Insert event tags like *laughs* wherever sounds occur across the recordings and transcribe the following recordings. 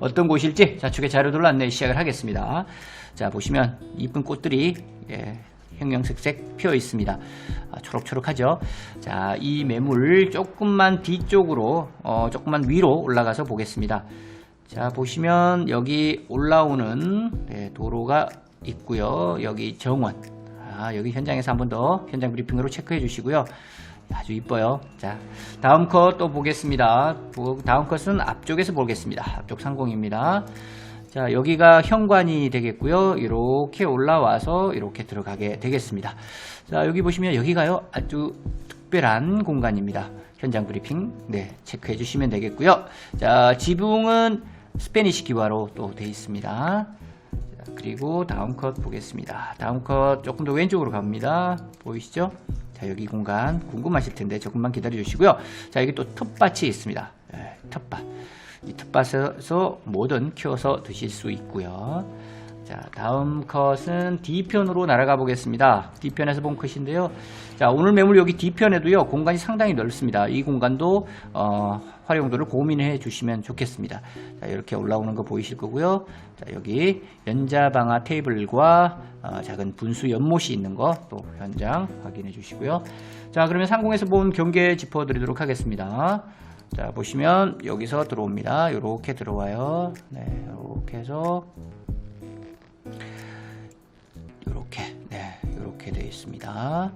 어떤 곳일지 좌측에 자료들로 안내 시작을 하겠습니다. 자 보시면 이쁜 꽃들이 예, 형형색색 피어 있습니다. 아, 초록초록하죠. 자, 이 매물 조금만 뒤쪽으로 어, 조금만 위로 올라가서 보겠습니다. 자 보시면 여기 올라오는 네, 도로가 있고요. 여기 정원. 아, 여기 현장에서 한 번 더 현장 브리핑으로 체크해 주시고요. 아주 이뻐요. 자, 다음 컷 또 보겠습니다. 보- 다음 컷은 앞쪽에서 보겠습니다. 앞쪽 상공입니다. 자, 여기가 현관이 되겠고요. 이렇게 올라와서 이렇게 들어가게 되겠습니다. 자, 여기 보시면 여기가요. 아주 특별한 공간입니다. 현장 브리핑 네, 체크해 주시면 되겠고요. 자, 지붕은 스페니시 기와로 또 되어 있습니다. 자, 그리고 다음 컷 보겠습니다. 다음 컷 조금 더 왼쪽으로 갑니다. 보이시죠? 자, 여기 공간 궁금하실 텐데 조금만 기다려 주시고요. 자, 여기 또 텃밭이 있습니다. 예, 텃밭. 이 텃밭에서 뭐든 키워서 드실 수 있고요. 자, 다음 컷은 D편으로 날아가 보겠습니다. D편에서 본 컷인데요. 자, 오늘 매물 여기 D편에도요, 공간이 상당히 넓습니다. 이 공간도, 어, 활용도를 고민해 주시면 좋겠습니다. 자, 이렇게 올라오는 거 보이실 거고요. 자, 여기 연자방아 테이블과 어, 작은 분수 연못이 있는 거 또 현장 확인해 주시고요. 자, 그러면 상공에서 본 경계 짚어 드리도록 하겠습니다. 자, 보시면 여기서 들어옵니다. 이렇게 들어와요. 네, 이렇게 해서 이렇게 네 이렇게 되어 있습니다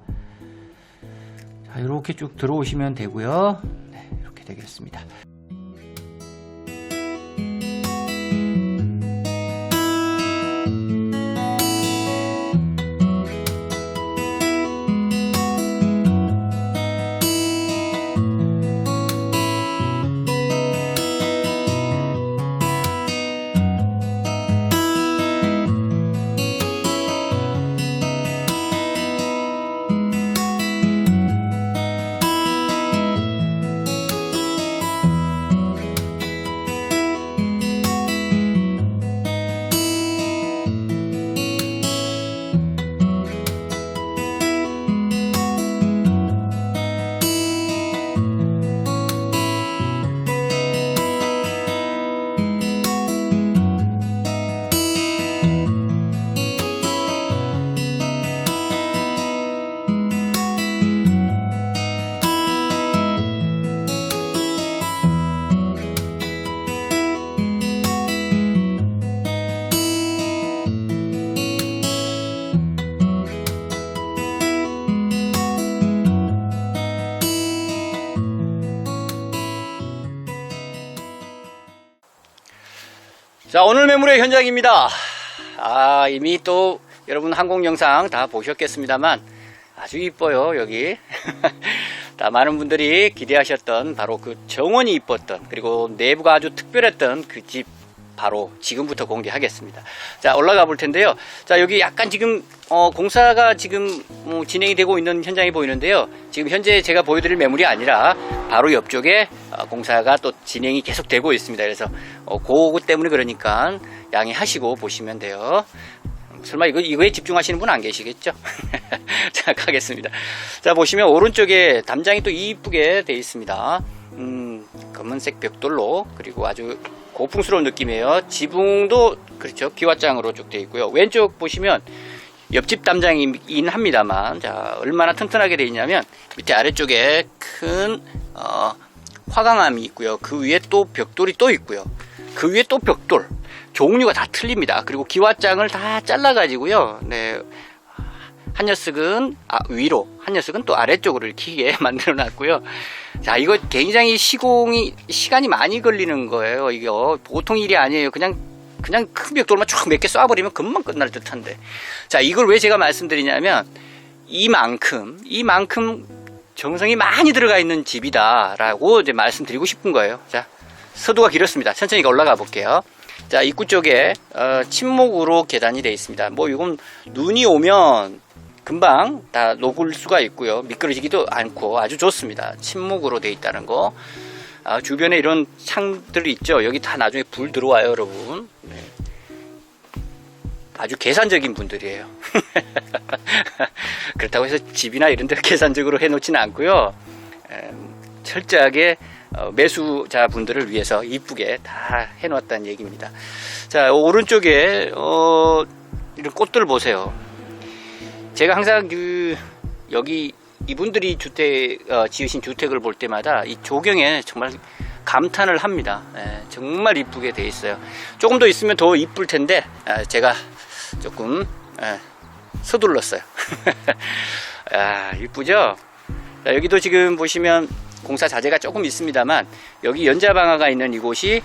자 이렇게 쭉 들어오시면 되고요 네 되겠습니다 자 오늘 매물의 현장입니다. 아 이미 또 여러분 항공 영상 다 보셨겠습니다만 아주 이뻐요 여기. *laughs* 다 많은 분들이 기대하셨던 바로 그 정원이 이뻤던 그리고 내부가 아주 특별했던 그 집 바로 지금부터 공개하겠습니다. 자 올라가 볼 텐데요. 자 여기 약간 지금 어, 공사가 지금 뭐 진행이 되고 있는 현장이 보이는데요. 지금 현재 제가 보여드릴 매물이 아니라 바로 옆쪽에 어, 공사가 또 진행이 계속 되고 있습니다 그래서 어, 그거 때문에 그러니까 양해하시고 보시면 돼요 설마 이거, 이거에 집중하시는 분 안 계시겠죠? *laughs* 자, 가겠습니다. 자, 보시면 오른쪽에 담장이 또 이쁘게 되어 있습니다. 음, 검은색 벽돌로, 그리고 아주 고풍스러운 느낌이에요. 지붕도, 그렇죠. 기와장으로 쭉 되어 있고요. 왼쪽 보시면 옆집 담장이긴 합니다만, 자, 얼마나 튼튼하게 되어 있냐면, 밑에 아래쪽에 큰, 어, 화강암이 있고요. 그 위에 또 벽돌이 또 있고요. 그 위에 또 벽돌. 종류가 다 틀립니다. 그리고 기와장을 다 잘라가지고요. 네. 한 녀석은 아, 위로, 한 녀석은 또 아래쪽으로 이렇게 *laughs* 만들어 놨고요. 자, 이거 굉장히 시공이, 시간이 많이 걸리는 거예요. 이거 보통 일이 아니에요. 그냥, 그냥 큰 벽돌만 쭉몇개 쏴버리면 금방 끝날 듯 한데. 자, 이걸 왜 제가 말씀드리냐면, 이만큼, 이만큼 정성이 많이 들어가 있는 집이다라고 이제 말씀드리고 싶은 거예요. 자, 서두가 길었습니다. 천천히 올라가 볼게요. 자, 입구 쪽에 어, 침목으로 계단이 되어 있습니다. 뭐 이건 눈이 오면 금방 다 녹을 수가 있고요. 미끄러지기도 않고 아주 좋습니다. 침묵으로 되어 있다는 거. 아, 주변에 이런 창들이 있죠. 여기 다 나중에 불 들어와요, 여러분. 네. 아주 계산적인 분들이에요. *laughs* 그렇다고 해서 집이나 이런 데 계산적으로 해놓지는 않고요. 에, 철저하게 어, 매수자 분들을 위해서 이쁘게 다 해놓았다는 얘기입니다. 자 오른쪽에 어, 이런 꽃들 보세요. 제가 항상 그 여기 이분들이 주택 어, 지으신 주택을 볼 때마다 이 조경에 정말 감탄을 합니다. 예, 정말 이쁘게 돼 있어요. 조금 더 있으면 더 이쁠 텐데 아, 제가 조금 예, 서둘렀어요. *laughs* 아, 이쁘죠? 자, 여기도 지금 보시면 공사 자재가 조금 있습니다만 여기 연자방아가 있는 이곳이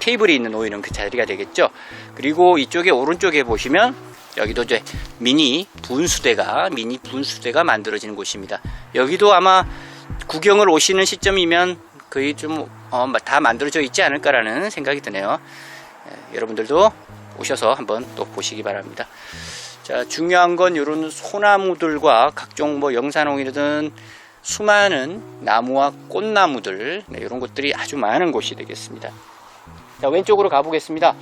테이블이 있는 놓이는 그 자리가 되겠죠. 그리고 이쪽에 오른쪽에 보시면 여기도 이제 미니 분수대가 미니 분수대가 만들어지는 곳입니다. 여기도 아마 구경을 오시는 시점이면 거의 좀다 만들어져 있지 않을까라는 생각이 드네요. 예, 여러분들도 오셔서 한번 또 보시기 바랍니다. 자, 중요한 건 이런 소나무들과 각종 뭐 영산홍이든 수많은 나무와 꽃나무들 네, 이런 것들이 아주 많은 곳이 되겠습니다. 자, 왼쪽으로 가보겠습니다.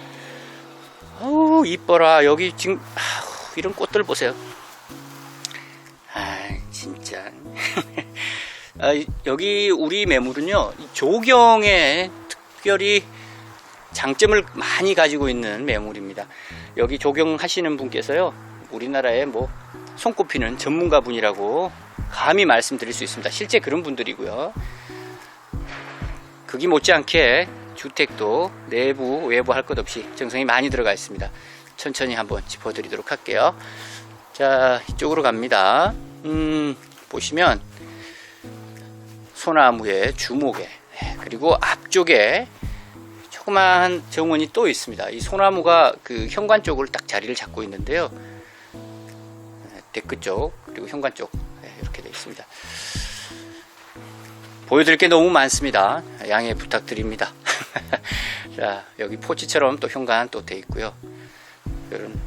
어우 이뻐라 여기 지금 아우, 이런 꽃들 보세요. 아 진짜 *laughs* 아, 이- 여기 우리 매물은요 이 조경에 특별히 장점을 많이 가지고 있는 매물입니다. 여기 조경하시는 분께서요 우리나라에 뭐 손꼽히는 전문가 분이라고 감히 말씀드릴 수 있습니다. 실제 그런 분들이고요. 거기 못지않게 주택도 내부 외부 할 것 없이 정성이 많이 들어가 있습니다. 천천히 한번 짚어드리도록 할게요. 자 이쪽으로 갑니다. 음, 보시면 소나무의 주목에 예, 그리고 앞쪽에 조그마한 정원이 또 있습니다. 이 소나무가 그 현관 쪽을 딱 자리를 잡고 있는데요. 예, 데크 쪽 그리고 현관 쪽 예, 이렇게 되어 있습니다. 보여드릴 게 너무 많습니다. 양해 부탁드립니다. 자, 여기 포치처럼 또 현관 또 돼 있고요. 이런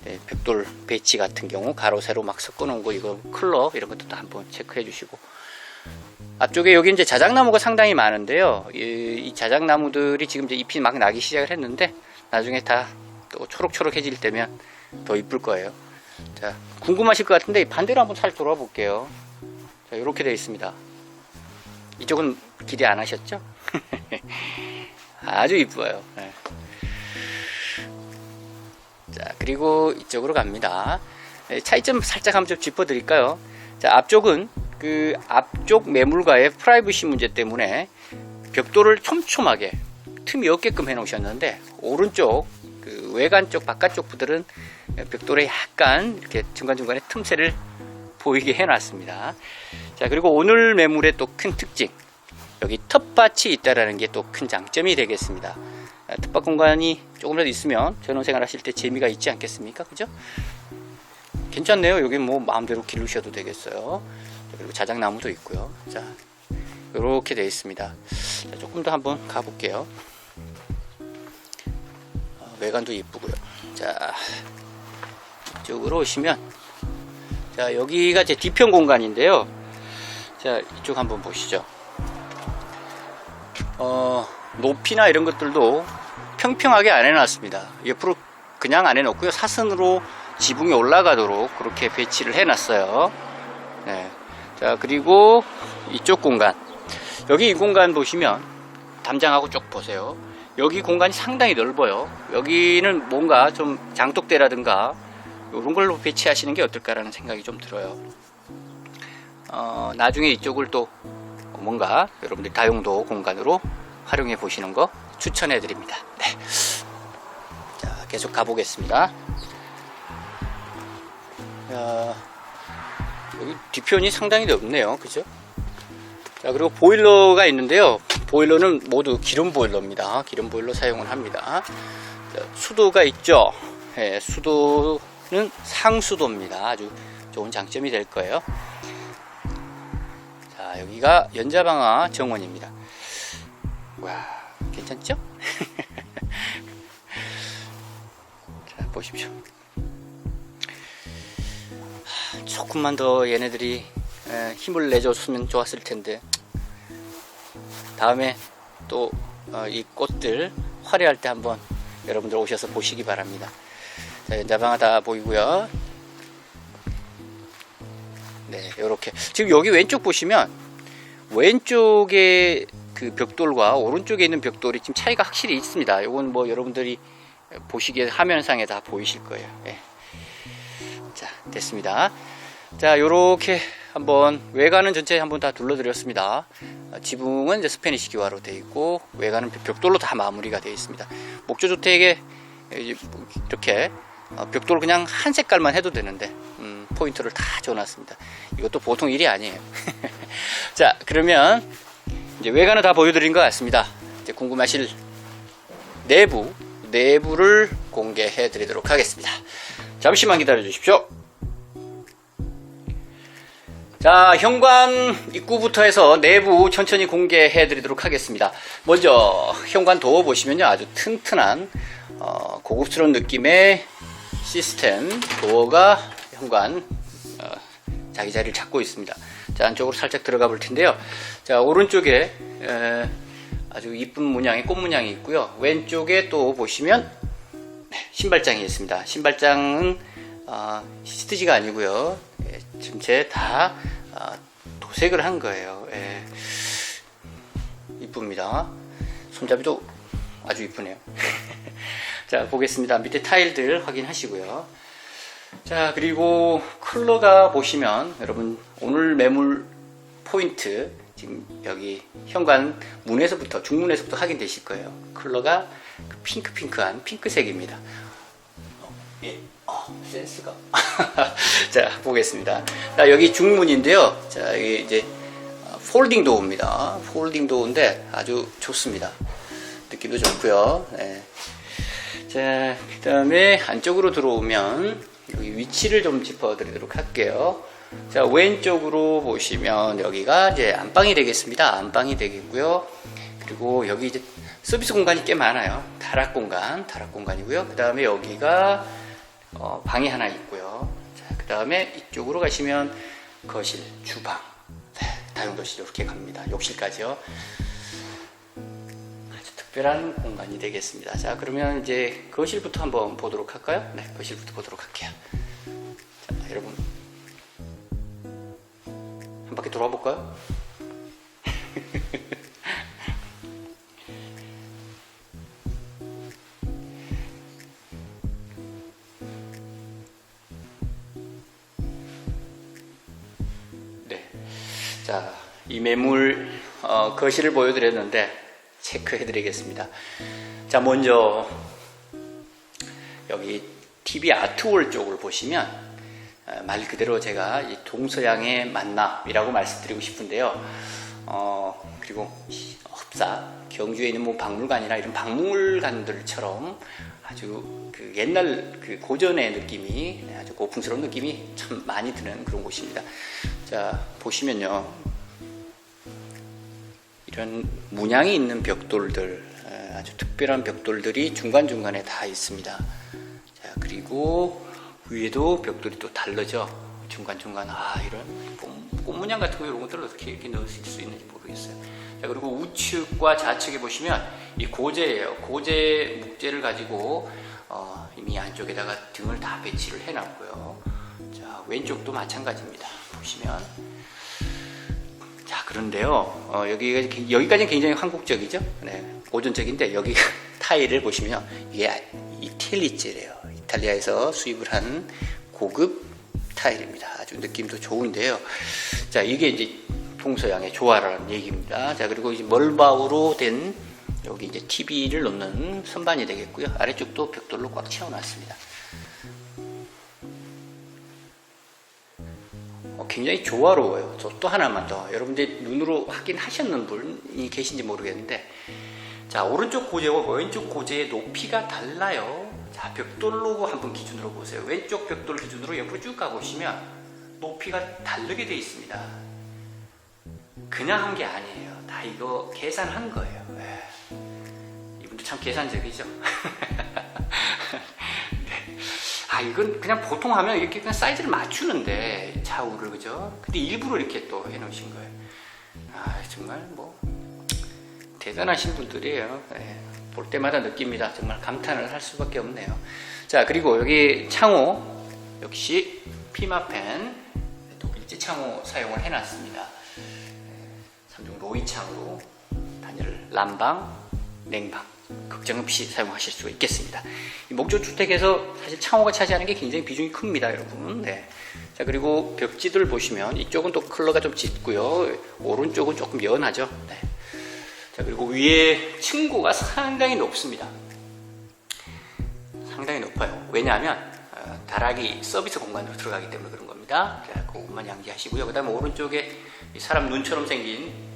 네, 벽돌 배치 같은 경우 가로 세로 막 섞어 놓은 거 이거 클럽 이런 것도 또 한번 체크해 주시고 앞쪽에 여기 이제 자작나무가 상당히 많은데요. 이, 이 자작나무들이 지금 이제 잎이 막 나기 시작을 했는데 나중에 다 또 초록초록해질 때면 더 이쁠 거예요. 자, 궁금하실 것 같은데 반대로 한번 살 돌아 볼게요. 자, 이렇게 되어 있습니다. 이쪽은 기대 안 하셨죠? *laughs* 아주 이뻐요. 네. 자, 그리고 이쪽으로 갑니다. 네, 차이점 살짝 한번 좀 짚어드릴까요? 자, 앞쪽은 그 앞쪽 매물과의 프라이버시 문제 때문에 벽돌을 촘촘하게 틈이 없게끔 해 놓으셨는데 오른쪽 그 외관 쪽 바깥쪽 부들은 벽돌에 약간 이렇게 중간중간에 틈새를 보이게 해 놨습니다. 자 그리고 오늘 매물의 또 큰 특징 여기 텃밭이 있다라는 게 또 큰 장점이 되겠습니다. 아, 텃밭 공간이 조금이라도 있으면 전원생활 하실 때 재미가 있지 않겠습니까? 그죠? 괜찮네요. 여기 뭐 마음대로 기르셔도 되겠어요. 자, 그리고 자작나무도 있고요. 자 이렇게 되어 있습니다. 자, 조금 더 한번 가볼게요. 어, 외관도 이쁘고요. 자 이쪽으로 오시면 자 여기가 제 뒤편 공간인데요. 자 이쪽 한번 보시죠. 어 높이나 이런 것들도 평평하게 안 해놨습니다. 옆으로 그냥 안 해놓고요. 사선으로 지붕이 올라가도록 그렇게 배치를 해놨어요. 네. 자 그리고 이쪽 공간 여기 이 공간 보시면 담장하고 쭉 보세요. 여기 공간이 상당히 넓어요. 여기는 뭔가 좀 장독대라든가 이런 걸로 배치하시는 게 어떨까라는 생각이 좀 들어요. 어, 나중에 이쪽을 또 뭔가 여러분들 다용도 공간으로 활용해 보시는 거 추천해 드립니다. 네. 자, 계속 가보겠습니다. 야, 여기 뒤편이 상당히 넓네요. 그죠? 자, 그리고 보일러가 있는데요. 보일러는 모두 기름 보일러입니다. 기름 보일러 사용을 합니다. 자, 수도가 있죠. 예, 수도는 상수도입니다. 아주 좋은 장점이 될 거예요. 자, 여기가 연자방아 정원입니다. 와, 괜찮죠? *laughs* 자, 보십시오. 하, 조금만 더 얘네들이 에, 힘을 내줬으면 좋았을 텐데 다음에 또 이 꽃들 화려할 때 한번 여러분들 오셔서 보시기 바랍니다. 자, 연자방아 다 보이고요. 네, 이렇게 지금 여기 왼쪽 보시면 왼쪽에 그그 벽돌과 오른쪽에 있는 벽돌이 지금 차이가 확실히 있습니다. 이건 뭐 여러분들이 보시기에 화면상에 다 보이실 거예요. 예. 자, 됐습니다. 자, 요렇게 한번 외관은 전체 한번 다 둘러드렸습니다. 어, 지붕은 이제 스페니시 기와로 되어 있고 외관은 벽돌로 다 마무리가 되어 있습니다. 목조 주택에 이렇게 어, 벽돌 그냥 한 색깔만 해도 되는데 음, 포인트를 다 줘놨습니다. 이것도 보통 일이 아니에요. *laughs* 자, 그러면 이제 외관은 다 보여드린 것 같습니다. 이제 궁금하실 내부 내부를 공개해 드리도록 하겠습니다. 잠시만 기다려 주십시오. 자, 현관 입구부터 해서 내부 천천히 공개해 드리도록 하겠습니다. 먼저 현관 도어 보시면요. 아주 튼튼한 어, 고급스러운 느낌의 시스템 도어가 현관 어, 자기 자리를 잡고 있습니다. 자, 안쪽으로 살짝 들어가 볼 텐데요. 자, 오른쪽에 에, 아주 이쁜 문양의 꽃 문양이 있고요. 왼쪽에 또 보시면 네, 신발장이 있습니다. 신발장은 어, 시트지가 아니고요. 예, 전체 다 어, 도색을 한 거예요. 예. 이쁩니다. 손잡이도 아주 이쁘네요. *laughs* 자, 보겠습니다. 밑에 타일들 확인하시고요. 자, 그리고 컬러가 보시면 여러분 오늘 매물 포인트 지금 여기 현관 문에서부터 중문에서부터 확인되실 거예요. 컬러가 그 핑크핑크한 핑크색입니다. 어, 예, 어, 센스가. *laughs* 자, 보겠습니다. 자, 여기 중문인데요. 자, 여기 이제 어, 폴딩 도어입니다. 폴딩 도어인데 아주 좋습니다. 느낌도 좋고요. 네. 자, 그 다음에 안쪽으로 들어오면 여기 위치를 좀 짚어드리도록 할게요. 자, 왼쪽으로 보시면 여기가 이제 안방이 되겠습니다. 안방이 되겠고요. 그리고 여기 이제 서비스 공간이 꽤 많아요. 다락 공간, 다락 공간이고요. 그 다음에 여기가 어, 방이 하나 있고요. 자, 그 다음에 이쪽으로 가시면 거실, 주방, 네, 다용도실 이렇게 갑니다. 욕실까지요. 아주 특별한 공간이 되겠습니다. 자, 그러면 이제 거실부터 한번 보도록 할까요? 네, 거실부터 보도록 할게요. 자, 여러분. 한 바퀴 돌아 볼까요? *laughs* 자, 이 매물 어, 거실을 보여드렸는데 체크해드리겠습니다. 자, 먼저 여기 TV 아트월 쪽을 보시면 어, 말 그대로 제가 이 동서양의 만남이라고 말씀드리고 싶은데요. 어, 그리고 흡사 경주에 있는 뭐 박물관이나 이런 박물관들처럼 아주 그 옛날 그 고전의 느낌이 아주 고풍스러운 느낌이 참 많이 드는 그런 곳입니다. 자 보시면요 이런 문양이 있는 벽돌들 에, 아주 특별한 벽돌들이 중간 중간에 다 있습니다. 자 그리고 위에도 벽돌이 또 다르죠. 중간 중간 아 이런 꽃, 꽃 문양 같은 거 이런 것들을 어떻게 이렇게 넣으실 수 있는지 모르겠어요. 자 그리고 우측과 좌측에 보시면 이 고재예요. 고재 묵재를 가지고 어, 이미 안쪽에다가 등을 다 배치를 해놨고요. 자 왼쪽도 마찬가지입니다. 보시면 자 그런데요 어, 여기가 여기까지는 굉장히 한국적이죠. 네, 고전적인데 여기 *laughs* 타일을 보시면 이게 이탈리제래요. 이탈리아에서 수입을 한 고급 타일입니다. 아주 느낌도 좋은데요. 자 이게 이제 동서양의 조화라는 얘기입니다. 자 그리고 이제 멀바우로 된 여기 이제 TV를 놓는 선반이 되겠고요. 아래쪽도 벽돌로 꽉 채워놨습니다. 어, 굉장히 조화로워요. 저 또 하나만 더. 여러분들 눈으로 확인하셨는 분이 계신지 모르겠는데, 자, 오른쪽 고제와 왼쪽 고제의 높이가 달라요. 자, 벽돌로 한번 기준으로 보세요. 왼쪽 벽돌 기준으로 옆으로 쭉 가보시면 높이가 다르게 되어 있습니다. 그냥 한 게 아니에요. 다 이거 계산한 거예요. 예. 이분도 참 계산적이죠. *laughs* 아 이건 그냥 보통 하면 이렇게 그냥 사이즈를 맞추는데 좌우를 그죠? 근데 일부러 이렇게 또 해놓으신 거예요. 아 정말 뭐 대단하신 분들이에요. 예, 볼 때마다 느낍니다. 정말 감탄을 할 수밖에 없네요. 자 그리고 여기 창호 역시 피마펜 독일제 창호 사용을 해놨습니다. 3종 로이 창으로 단열 난방, 냉방 걱정 없이 사용하실 수가 있겠습니다. 이 목조 주택에서 사실 창호가 차지하는 게 굉장히 비중이 큽니다, 여러분. 네. 자 그리고 벽지들 보시면 이쪽은 또 컬러가 좀 짙고요, 오른쪽은 조금 연하죠. 네. 자 그리고 위에 층고가 상당히 높습니다. 상당히 높아요. 왜냐하면 어, 다락이 서비스 공간으로 들어가기 때문에 그런 겁니다. 자, 그것만 양지하시고요. 그 다음에 오른쪽에 이 사람 눈처럼 생긴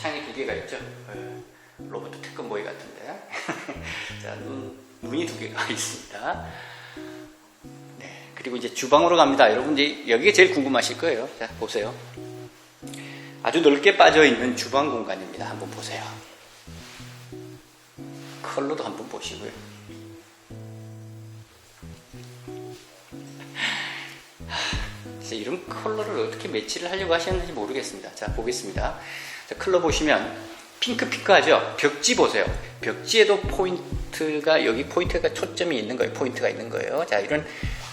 창이 두 개가 있죠. 어, 로봇 태권보이 같은데. *laughs* 자, 눈, 눈이 두 개가 *laughs* 있습니다. 네, 그리고 이제 주방으로 갑니다. 여러분 이제 여기가 제일 궁금하실 거예요. 자, 보세요. 아주 넓게 빠져 있는 주방 공간입니다. 한번 보세요. 컬러도 한번 보시고요. *laughs* 이런 컬러를 어떻게 매치를 하려고 하셨는지 모르겠습니다. 자, 보겠습니다. 자, 컬러 보시면 핑크핑크하죠? 벽지 보세요. 벽지에도 포인트가, 여기 포인트가 초점이 있는 거예요. 포인트가 있는 거예요. 자, 이런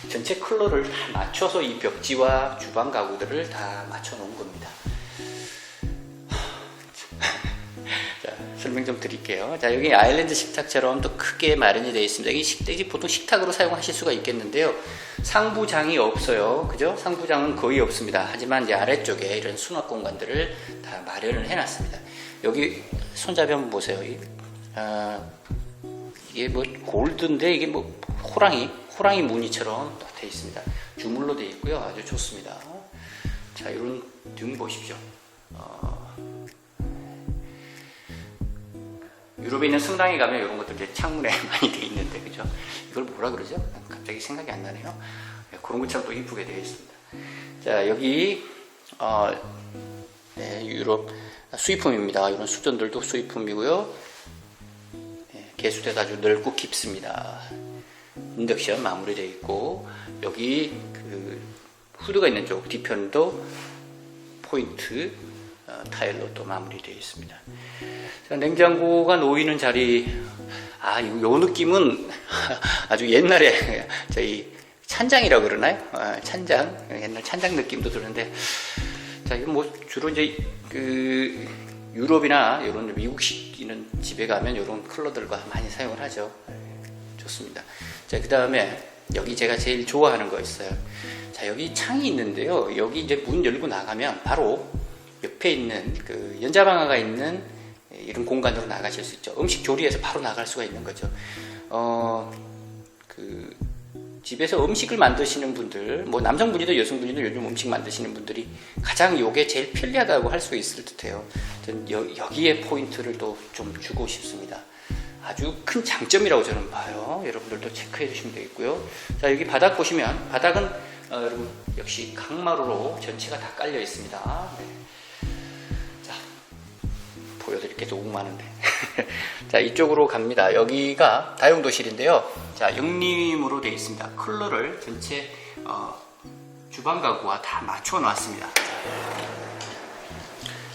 전체 컬러를 다 맞춰서 이 벽지와 주방 가구들을 다 맞춰 놓은 겁니다. 설명 좀 드릴게요. 자, 여기 아일랜드 식탁처럼 또 크게 마련이 되어 있습니다. 이 식탁이 보통 식탁으로 사용하실 수가 있겠는데요. 상부장이 없어요. 그죠? 상부장은 거의 없습니다. 하지만 이제 아래쪽에 이런 수납 공간들을 다 마련을 해놨습니다. 여기 손잡이 한번 보세요. 이, 아, 이게 뭐 골드인데 이게 뭐 호랑이, 호랑이 무늬처럼 돼 있습니다. 주물로 되어 있고요. 아주 좋습니다. 자, 이런 등 보십시오. 어, 유럽에 있는 성당에 가면 이런 것들 이제 창문에 *laughs* 많이 돼 있는데 그죠? 이걸 뭐라 그러죠? 갑자기 생각이 안 나네요. 네, 그런 것처럼 또 이쁘게 되어 있습니다. 자 여기 어, 네, 유럽 수입품입니다. 이런 수전들도 수입품이고요. 네, 개수대가 아주 넓고 깊습니다. 인덕션 마무리되어 있고 여기 그 후드가 있는 쪽 뒤편도 포인트 어, 타일로 또 마무리되어 있습니다. 자, 냉장고가 놓이는 자리, 아, 요, 요 느낌은 *laughs* 아주 옛날에 저희 찬장이라고 그러나요? 아, 찬장, 옛날 찬장 느낌도 드는데, 자, 이건 뭐 주로 이제 그 유럽이나 이런 미국식 이런 집에 가면 이런 컬러들과 많이 사용을 하죠. 네, 좋습니다. 자, 그 다음에 여기 제가 제일 좋아하는 거 있어요. 자, 여기 창이 있는데요. 여기 이제 문 열고 나가면 바로 옆에 있는 그 연자방아가 있는 이런 공간으로 나가실 수 있죠. 음식 조리해서 바로 나갈 수가 있는 거죠. 어, 그 집에서 음식을 만드시는 분들, 뭐 남성분이든 여성분이든 요즘 음식 만드시는 분들이 가장 요게 제일 편리하다고 할 수 있을 듯해요. 전 여, 여기에 포인트를 또 좀 주고 싶습니다. 아주 큰 장점이라고 저는 봐요. 여러분들도 체크해 주시면 되겠고요. 자, 여기 바닥 보시면 바닥은 어, 여러분 역시 강마루로 전체가 다 깔려 있습니다. 네. 자, 보여드릴 게 너무 많은데. *laughs* 자, 이쪽으로 갑니다. 여기가 다용도실인데요. 자, 영림으로 되어 있습니다. 컬러를 전체 어, 주방 가구와 다 맞춰 놨습니다.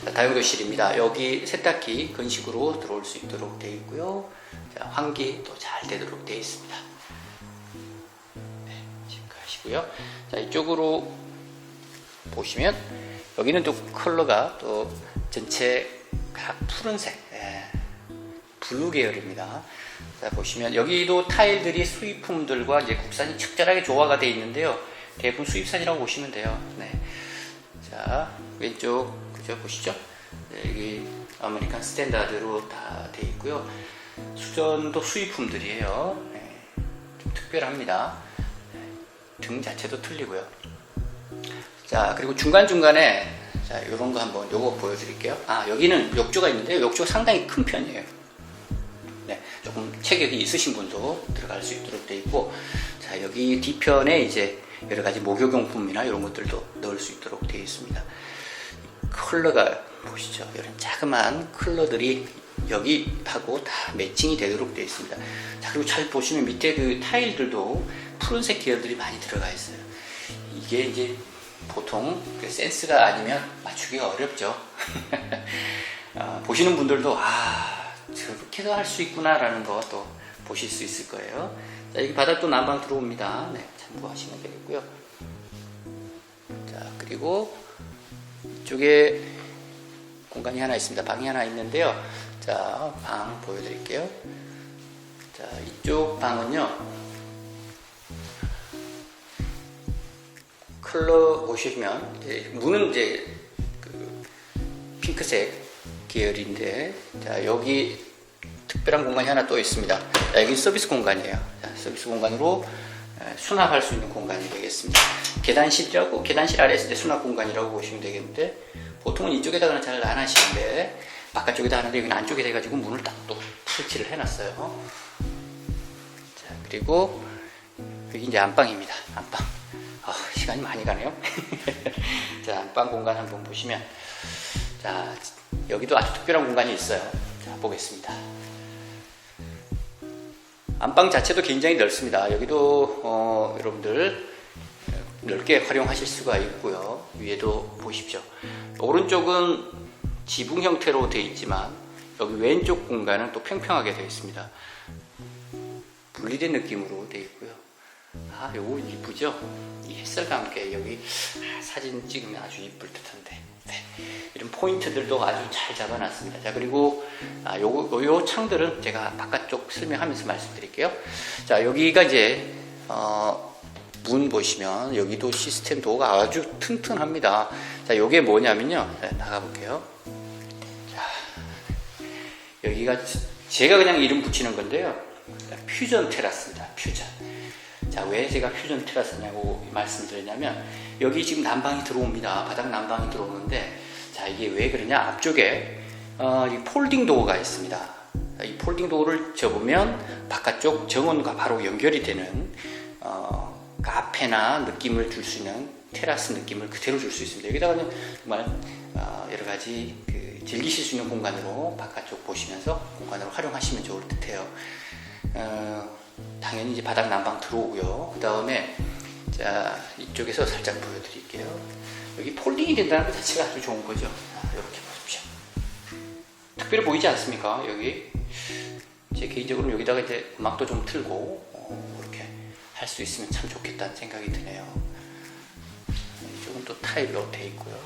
자, 다용도실입니다. 여기 세탁기 건식으로 들어올 수 있도록 되어 있고요. 자, 환기도 잘 되도록 되어 있습니다. 네, 체크하시고요. 자, 이쪽으로 보시면 여기는 또 컬러가 또 전체 각 푸른색, 예, 블루 계열입니다. 자, 보시면 여기도 타일들이 수입품들과 이제 국산이 적절하게 조화가 되어 있는데요. 대부분 수입산이라고 보시면 돼요. 네. 자, 왼쪽 그죠 보시죠? 네, 여기 아메리칸 스탠다드로 다 되어 있고요. 수전도 수입품들이에요. 네, 좀 특별합니다. 네, 등 자체도 틀리고요. 자, 그리고 중간 중간에 자, 이런 거 한번 요거 보여드릴게요. 아, 여기는 욕조가 있는데요. 욕조가 상당히 큰 편이에요. 네, 조금 체격이 있으신 분도 들어갈 수 있도록 되어 있고, 자, 여기 뒤편에 이제 여러 가지 목욕용품이나 이런 것들도 넣을 수 있도록 되어 있습니다. 컬러가 보시죠. 이런 자그마한 컬러들이 여기하고 다 매칭이 되도록 되어 있습니다. 자, 그리고 잘 보시면 밑에 그 타일들도 푸른색 계열들이 많이 들어가 있어요. 이게 이제 보통 그 센스가 아니면 맞추기가 어렵죠. 아, *laughs* 보시는 분들도 아 저렇게도 할 수 있구나라는 거 또 보실 수 있을 거예요. 자 여기 바닥 도 난방 들어옵니다. 네 참고하시면 되겠고요. 자 그리고 이쪽에 공간이 하나 있습니다. 방이 하나 있는데요. 자, 방 보여드릴게요. 자, 이쪽 방은요. 컬러 보시면 이제 문은 이제 그 핑크색 계열인데 자 여기 특별한 공간이 하나 또 있습니다. 자, 여기 서비스 공간이에요. 자, 서비스 공간으로 에, 수납할 수 있는 공간이 되겠습니다. 계단실이라고 계단실 아래에 이제 수납 공간이라고 보시면 되겠는데 보통은 이쪽에다가는 잘 안 하시는데 바깥쪽에다 하는데 여기는 안쪽에 돼가지고 문을 딱 또 설치를 해놨어요. 자 그리고 여기 이제 안방입니다. 안방. 아, 시간이 많이 가네요. *laughs* 자, 안방 공간 한번 보시면, 자, 여기도 아주 특별한 공간이 있어요. 자, 보겠습니다. 안방 자체도 굉장히 넓습니다. 여기도, 어, 여러분들, 넓게 활용하실 수가 있고요. 위에도 보십시오. 오른쪽은 지붕 형태로 되어 있지만, 여기 왼쪽 공간은 또 평평하게 되어 있습니다. 분리된 느낌으로 되어 있고요. 아, 요거 이쁘죠? 이 햇살과 함께 여기 아, 사진 찍으면 아주 이쁠 듯한데. 네. 이런 포인트들도 아주 잘 잡아놨습니다. 자, 그리고 아, 요, 요 창들은 제가 바깥쪽 설명하면서 말씀드릴게요. 자, 여기가 이제, 어, 문 보시면 여기도 시스템 도어가 아주 튼튼합니다. 자, 요게 뭐냐면요. 네, 나가볼게요. 자, 여기가 지- 제가 그냥 이름 붙이는 건데요. 퓨전 테라스입니다. 퓨전. 자, 왜 제가 퓨전 테라스냐고 말씀드리냐면 여기 지금 난방이 들어옵니다. 바닥 난방이 들어오는데 자, 이게 왜 그러냐? 앞쪽에 어, 이 폴딩 도어가 있습니다. 자, 이 폴딩 도어를 접으면 바깥쪽 정원과 바로 연결이 되는 어, 카페나 느낌을 줄 수 있는 테라스 느낌을 그대로 줄 수 있습니다. 여기다가는 정말 어, 여러 가지 그 즐기실 수 있는 공간으로 바깥쪽 보시면서 공간으로 활용하시면 좋을 듯해요. 어, 당연히 이제 바닥 난방 들어오고요. 그 다음에 자 이쪽에서 살짝 보여드릴게요. 여기 폴딩이 된다는 것 자체가 아주 좋은 거죠. 자, 이렇게 보십시오. 특별히 보이지 않습니까? 여기 제 개인적으로 여기다가 이제 음악도 좀 틀고 어, 이렇게 할 수 있으면 참 좋겠다는 생각이 드네요. 이쪽은 또 타일로 돼 있고요.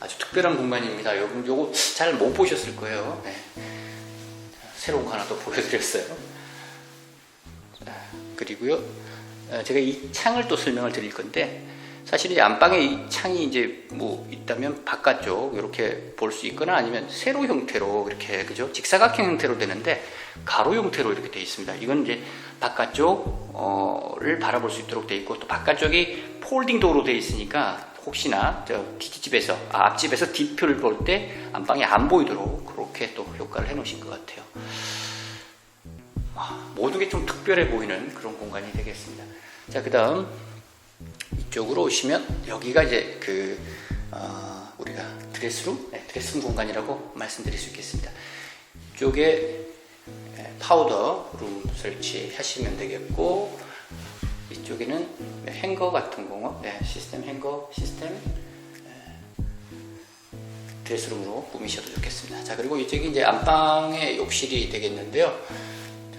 아주 특별한 공간입니다. 여러분 요거 잘 못 보셨을 거예요. 네. 자, 새로운 거 하나 또 보여드렸어요. 자, 그리고요, 어, 제가 이 창을 또 설명을 드릴 건데, 사실 이 안방에 이 창이 이제 뭐 있다면 바깥쪽 이렇게 볼 수 있거나 아니면 세로 형태로 이렇게 그죠 직사각형 형태로 되는데 가로 형태로 이렇게 되어 있습니다. 이건 이제 바깥쪽을 바라볼 수 있도록 되어 있고 또 바깥쪽이 폴딩 도어로 되어 있으니까 혹시나 저 뒷집에서 아, 앞집에서 뒤표를 볼 때 안방이 안 보이도록 그렇게 또 효과를 해 놓으신 것 같아요. 아, 모든 게 좀 특별해 보이는 그런 공간이 되겠습니다. 자, 그 다음 이쪽으로 오시면 여기가 이제 그 어, 우리가 드레스룸, 네, 드레스룸 공간이라고 말씀드릴 수 있겠습니다. 이쪽에 예, 파우더 룸 설치하시면 되겠고 이쪽에는 행거 같은 거, 네, 시스템 행거 시스템 예, 드레스룸으로 꾸미셔도 좋겠습니다. 자 그리고 이쪽이 이제 안방의 욕실이 되겠는데요.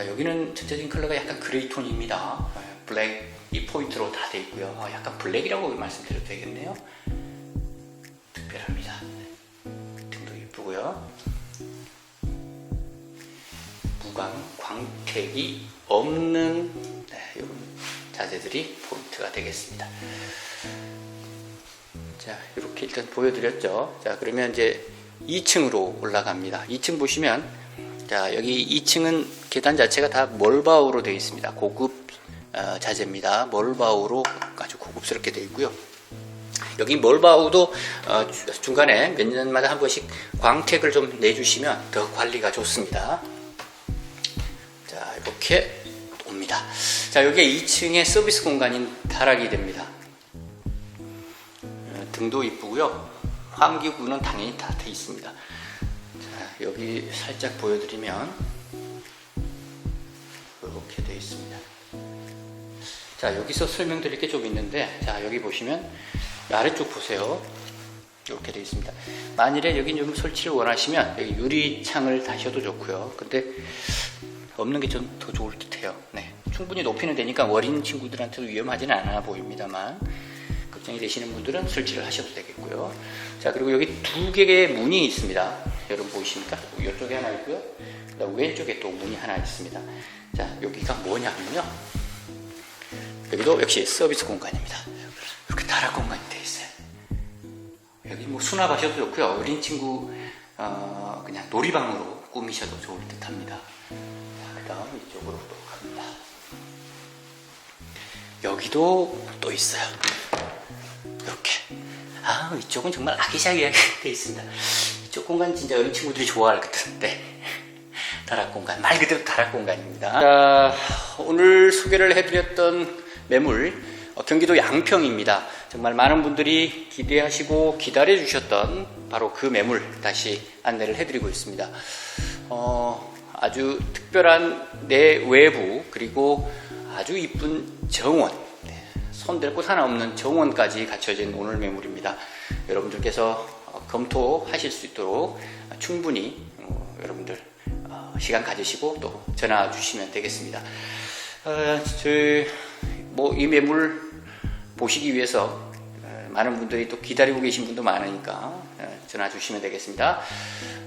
자 여기는 전체적인 컬러가 약간 그레이 톤입니다. 예, 블랙 이 포인트로 다 돼 있고요. 어, 약간 블랙이라고 말씀드려도 되겠네요. 특별합니다. 등도 이쁘고요. 무광 광택이 없는 네, 이런 자재들이 포인트가 되겠습니다. 자, 이렇게 일단 보여드렸죠. 자, 그러면 이제 2층으로 올라갑니다. 2층 보시면, 자, 여기 2층은 계단 자체가 다 멀바우로 되어 있습니다. 고급 어, 자재입니다. 멀바우로 아주 고급스럽게 되어 있고요. 여기 멀바우도 어, 주- 중간에 몇 년마다 한 번씩 광택을 좀 내주시면 더 관리가 좋습니다. 자, 이렇게 옵니다. 자, 여기에 2층에 서비스 공간인 다락이 됩니다. 어, 등도 이쁘고요. 환기구는 당연히 다 돼 있습니다. 자, 여기 살짝 보여드리면 이렇게 돼 있습니다. 자, 여기서 설명드릴 게 좀 있는데, 자, 여기 보시면 아래쪽 보세요. 이렇게 되어 있습니다. 만일에 여기 좀 설치를 원하시면 여기 유리창을 다셔도 좋고요. 근데 없는 게 좀 더 좋을 듯해요. 네, 충분히 높이는 되니까 어린 친구들한테도 위험하지는 않아 보입니다만 걱정이 되시는 분들은 설치를 하셔도 되겠고요. 자 그리고 여기 두 개의 문이 있습니다. 여러분 보이십니까? 이쪽에 하나 있고요. 그다음 왼쪽에 또 문이 하나 있습니다. 자, 여기가 뭐냐면요. 여기도 역시 서비스 공간입니다. 이렇게 다락 공간이 되어 있어요. 여기 뭐 수납하셔도 좋고요. 어린 친구 어, 그냥 놀이방으로 꾸미셔도 좋을 듯합니다. 자, 그다음 이쪽으로 또 갑니다. 여기도 또 있어요. 이렇게. 아, 이쪽은 정말 아기자기하게 *laughs* 되어 있습니다. 이쪽 공간 진짜 어린 친구들이 좋아할 것 같은데. *laughs* 다락 공간, 말 그대로 다락 공간입니다. 자, 오늘 소개를 해드렸던 매물, 어, 경기도 양평입니다. 정말 많은 분들이 기대하시고 기다려 주셨던 바로 그 매물 다시 안내를 해드리고 있습니다. 어, 아주 특별한 내외부 그리고 아주 이쁜 정원 네, 손댈 곳 하나 없는 정원까지 갖춰진 오늘 매물입니다. 여러분들께서 어, 검토하실 수 있도록 충분히 어, 여러분들 어, 시간 가지시고 또 전화 주시면 되겠습니다. 어, 뭐이 매물 보시기 위해서 어, 많은 분들이 또 기다리고 계신 분도 많으니까 어, 전화 주시면 되겠습니다.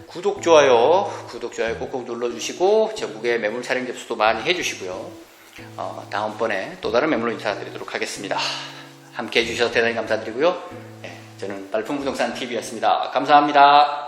구독, 좋아요, 구독, 좋아요 꼭꼭 눌러주시고 전국에 매물 촬영 접수도 많이 해주시고요. 어, 다음번에 또 다른 매물로 인사드리도록 하겠습니다. 함께 해주셔서 대단히 감사드리고요. 네, 저는 말풍부동산 TV였습니다. 감사합니다.